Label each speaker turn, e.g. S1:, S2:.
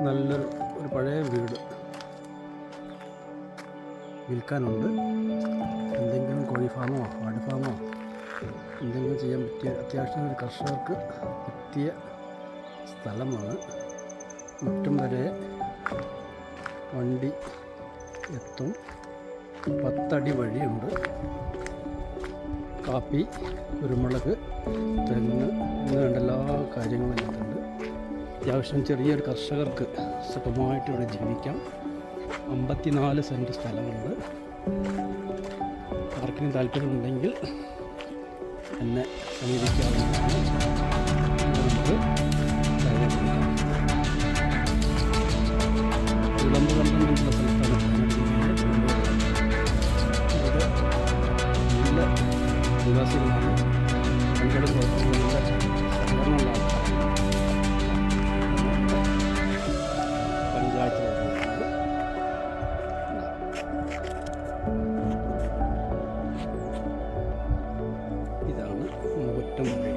S1: നല്ലൊരു ഒരു പഴയ വീട് വിൽക്കാനുണ്ട്. എന്തെങ്കിലും കോഴി ഫാമോ ആട് ഫാമോ എന്തെങ്കിലും ചെയ്യാൻ പറ്റിയ അത്യാവശ്യം ഒരു കർഷകർക്ക് പറ്റിയ സ്ഥലമാണ്. മുറ്റം വരെ വണ്ടി എത്തും. പത്തടി വഴിയുണ്ട്. കാപ്പി കുരുമുളക് തെങ്ങ് വേണ്ട എല്ലാ കാര്യങ്ങളും. അത്യാവശ്യം ചെറിയൊരു കർഷകർക്ക് സുഖമായിട്ട് ഇവിടെ ജീവിക്കാം. അമ്പത്തിനാല് സെന്റ് സ്ഥലമുണ്ട്. ആർക്കെങ്കിലും താല്പര്യമുണ്ടെങ്കിൽ എന്നെ സമീപിക്കാവുന്നതാണ്. നമുക്ക് വിളമ്പ് നല്ല ഇതാണ് മുറ്റം